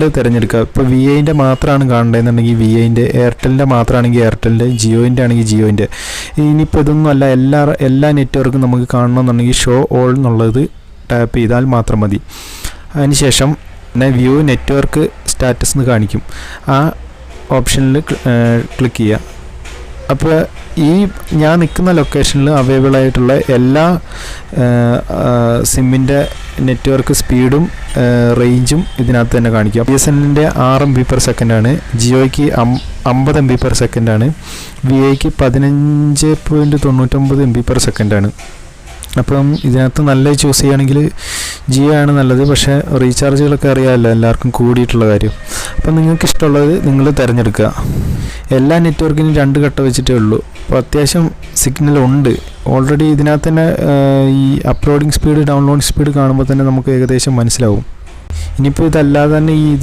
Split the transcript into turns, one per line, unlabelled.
വേണ്ടത് തിരഞ്ഞെടുക്കുക. ഇപ്പോൾ വി ഐന്റെ മാത്രമാണ് കാണേണ്ടതെന്നുണ്ടെങ്കിൽ വി ഐന്റെ എയർടെലിന്റെ മാത്രമാണെങ്കിൽ എയർടെലിന്റെ ജിയോന്റെ ആണെങ്കിൽ ജിയോന്റെ ഇനിയിപ്പോൾ ഇതൊന്നും അല്ല എല്ലാ എല്ലാ നെറ്റ്വർക്കും നമുക്ക് കാണണമെന്നുണ്ടെങ്കിൽ ഷോ ഓൾ എന്നുള്ളത് ടാപ്പ് ചെയ്താൽ മാത്രം മതി. അതിനുശേഷം പിന്നെ വ്യൂ നെറ്റ്വർക്ക് സ്റ്റാറ്റസ് എന്ന് കാണിക്കും. ആ ഓപ്ഷനിൽ ക്ലിക്ക് ചെയ്യുക. അപ്പോൾ ഈ ഞാൻ നിൽക്കുന്ന ലൊക്കേഷനിൽ അവൈലബിൾ ആയിട്ടുള്ള എല്ലാ സിമ്മിന്റെ നെറ്റ്വർക്ക് സ്പീഡും റേഞ്ചും ഇതിനകത്ത് തന്നെ കാണിക്കാം. ബി എസ് എന്നിന്റെ ആറ് എം ബി പെർ സെക്കൻഡാണ് ജിയോയ്ക്ക് അമ്പത് എം ബി പെർ സെക്കൻഡാണ് വി ഐക്ക് പതിനഞ്ച് പോയിന്റ് തൊണ്ണൂറ്റൊമ്പത് എം ബി പെർ സെക്കൻഡാണ് അപ്പം ഇതിനകത്ത് നല്ല ചൂസ് ചെയ്യുകയാണെങ്കിൽ ജിയോ ആണ് നല്ലത് പക്ഷേ റീചാർജുകളൊക്കെ അറിയാമല്ലോ എല്ലാവർക്കും കൂടിയിട്ടുള്ള കാര്യം. അപ്പം നിങ്ങൾക്ക് ഇഷ്ടമുള്ളത് നിങ്ങൾ തിരഞ്ഞെടുക്കുക. എല്ലാ നെറ്റ്വർക്കിനും രണ്ട് ഘട്ട വെച്ചിട്ടേ ഉള്ളൂ. അപ്പോൾ അത്യാവശ്യം സിഗ്നൽ ഉണ്ട്. ഓൾറെഡി ഇതിനകത്ത് തന്നെ ഈ അപ്ലോഡിങ് സ്പീഡ് ഡൗൺലോഡ് സ്പീഡ് കാണുമ്പോൾ തന്നെ നമുക്ക് ഏകദേശം മനസ്സിലാവും. ഇനിയിപ്പോൾ ഇതല്ലാതെ തന്നെ ഈ